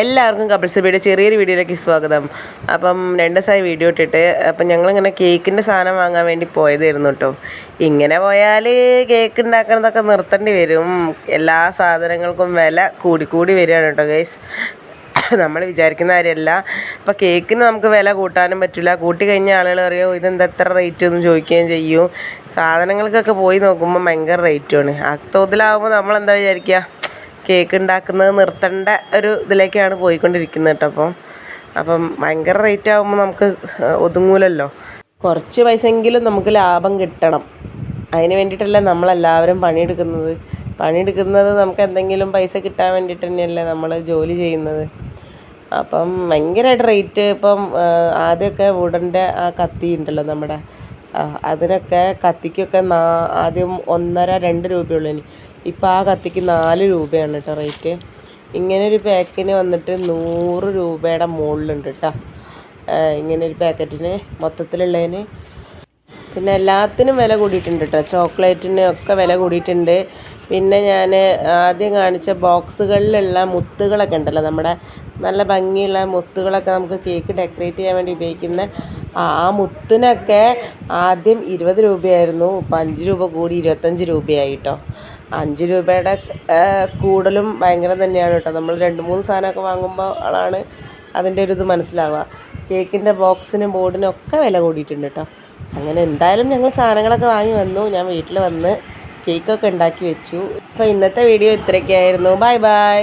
എല്ലാവർക്കും കപ്പിൾസ് ബിയുടെ ചെറിയൊരു വീഡിയോയിലേക്ക് സ്വാഗതം. അപ്പം രണ്ട് ദിവസമായി വീഡിയോ ഇട്ടിട്ട് അപ്പം ഞങ്ങളിങ്ങനെ കേക്കിന്റെ സാധനം വാങ്ങാൻ വേണ്ടി പോയതായിരുന്നു കേട്ടോ ഇങ്ങനെ പോയാൽ കേക്ക് ഉണ്ടാക്കണതൊക്കെ നിർത്തേണ്ടി വരും. എല്ലാ സാധനങ്ങൾക്കും വില കൂടിക്കൂടി കൂടി വരികയാണ് കേട്ടോ ഗൈസ് നമ്മൾ വിചാരിക്കുന്ന കാര്യമല്ല. അപ്പോൾ കേക്കിന് നമുക്ക് വില കൂട്ടാനും പറ്റില്ല. കൂട്ടി കഴിഞ്ഞ ആളുകൾ അറിയോ ഇതെന്താ എത്ര റേറ്റ് എന്ന് ചോദിക്കുകയും ചെയ്യും. സാധനങ്ങൾക്കൊക്കെ പോയി നോക്കുമ്പോൾ ഭയങ്കര റേറ്റുമാണ് ആ തോതിലാവുമ്പോൾ നമ്മളെന്താ വിചാരിക്കുക? കേക്ക് ഉണ്ടാക്കുന്നത് നിർത്തേണ്ട ഒരു ഇതിലേക്കാണ് പോയിക്കൊണ്ടിരിക്കുന്നത് കേട്ടോ അപ്പം. അപ്പം ഭയങ്കര റേറ്റ് ആകുമ്പോൾ നമുക്ക് ഒതുങ്ങൂലല്ലോ. കുറച്ച് പൈസയെങ്കിലും നമുക്ക് ലാഭം കിട്ടണം. അതിന് വേണ്ടിയിട്ടല്ലേ നമ്മളെല്ലാവരും പണിയെടുക്കുന്നത്. പണിയെടുക്കുന്നത് നമുക്ക് എന്തെങ്കിലും പൈസ കിട്ടാൻ വേണ്ടിയിട്ട് തന്നെയല്ലേ നമ്മൾ ജോലി ചെയ്യുന്നത്. അപ്പം ഭയങ്കരമായിട്ട് റേറ്റ് ഇപ്പം ആദ്യമൊക്കെ വുഡന്റെ ആ കത്തി ഉണ്ടല്ലോ നമ്മുടെ അതിനൊക്കെ കത്തിക്കൊക്കെ നാ ആദ്യം ഒന്നര രണ്ട് രൂപയുള്ളൂ ഇനി. ഇപ്പം ആ കത്തിക്ക് നാല് രൂപയാണ് കേട്ടോ റേറ്റ്. ഇങ്ങനെ ഒരു പാക്കിന് വന്നിട്ട് നൂറ് രൂപയുടെ മുകളിലുണ്ട് കേട്ടോ ഇങ്ങനെ ഒരു പാക്കറ്റിന് മൊത്തത്തിലുള്ളതിന് പിന്നെ എല്ലാത്തിനും വില കൂടിയിട്ടുണ്ട് കേട്ടോ ചോക്ലേറ്റിന് ഒക്കെ വില കൂടിയിട്ടുണ്ട്. പിന്നെ ഞാൻ ആദ്യം കാണിച്ച ബോക്സുകളിലുള്ള മുത്തുകളൊക്കെ ഉണ്ടല്ലോ. നമ്മുടെ നല്ല ഭംഗിയുള്ള മുത്തുകളൊക്കെ നമുക്ക് കേക്ക് ഡെക്കറേറ്റ് ചെയ്യാൻ വേണ്ടി ഉപയോഗിക്കുന്ന ആ മുത്തിനൊക്കെ ആദ്യം ഇരുപത് രൂപയായിരുന്നു. ഇപ്പം അഞ്ച് രൂപ കൂടി ഇരുപത്തഞ്ച് രൂപയായി കേട്ടോ അഞ്ച് രൂപയുടെ കൂടുതലും ഭയങ്കരം തന്നെയാണ് കേട്ടോ നമ്മൾ രണ്ട് മൂന്ന് സാധനമൊക്കെ വാങ്ങുമ്പോൾ ആണ് അതിന്റെ ഒരു ഇത് മനസ്സിലാവുക. കേക്കിന്റെ ബോക്സിനും ബോർഡിനും ഒക്കെ വില കൂടിയിട്ടുണ്ട് കേട്ടോ അങ്ങനെ എന്തായാലും ഞങ്ങൾ സാധനങ്ങളൊക്കെ വാങ്ങി വന്നു. ഞാൻ വീട്ടിൽ വന്ന് കേക്കൊക്കെ ഉണ്ടാക്കി വെച്ചു. അപ്പോൾ ഇന്നത്തെ വീഡിയോ ഇത്രയൊക്കെയായിരുന്നു. Bye bye.